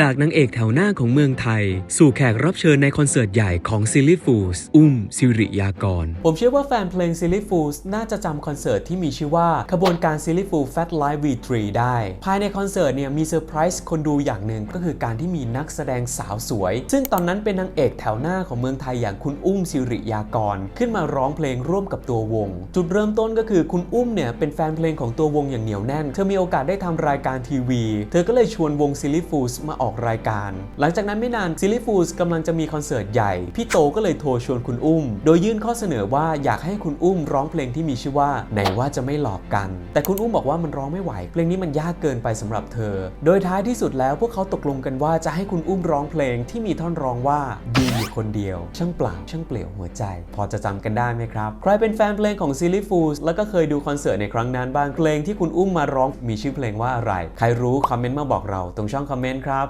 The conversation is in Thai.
จากนางเอกแถวหน้าของเมืองไทย สู่แขกรับเชิญในคอนเสิร์ตใหญ่ของซิลลี่ฟูสอุ้มสิริยากร ผมเชื่อว่าแฟนเพลง Silly Fools น่าจะจำคอนเสิร์ตที่มีชื่อว่า ขบวนการ Silly Fool Fat Live V3 ได้ ภายในคอนเสิร์ตเนี่ยมีเซอร์ไพรส์คนดูอย่างหนึ่งก็คือการที่มีนักแสดงสาวสวย ซึ่งตอนนั้นเป็นนางเอกแถวหน้าของเมืองไทยอย่างคุณอุ้มสิริยากร ขึ้นมาร้องเพลงร่วมกับตัววง จุดเริ่มต้นก็คือคุณอุ้มเนี่ยเป็นแฟนเพลงของตัววงอย่างเหนียวแน่น เธอมีโอกาสได้ทำรายการทีวี เธอก็เลยชวนวง Silly Fools มาออกรายการ หลังจากนั้นไม่นาน Silly Fools กำลังจะมีคอนเสิร์ตใหญ่ พี่โตก็เลยโทรชวนคุณอุ้ม โดยยื่นข้อเสนอว่าอยากให้คุณอุ้มร้องเพลงที่มีชื่อว่าไหนว่าจะไม่หลอกกัน แต่คุณอุ้มบอกว่ามันร้องไม่ไหว เพลงนี้มันยากเกินไปสำหรับเธอ โดยท้ายที่สุดแล้วพวกเขาตกลงกันว่าจะให้คุณอุ้มร้องเพลงที่มีท่อนร้องว่ายืนอยู่คนเดียว ช่างเปล่าช่างเปลี่ยวหัวใจ พอจะจำกันได้ไหมครับ ใครเป็นแฟนเพลงของ Silly Fools แล้วก็เคยดูคอนเสิร์ตในครั้งนั้นบ้างเพลงที่คุณอุ้มมาร้องมีชื่อเพลงว่าอะไร ใครรู้คอมเมนต์มาบอกเราตรงช่องคอมเมนต์ครับ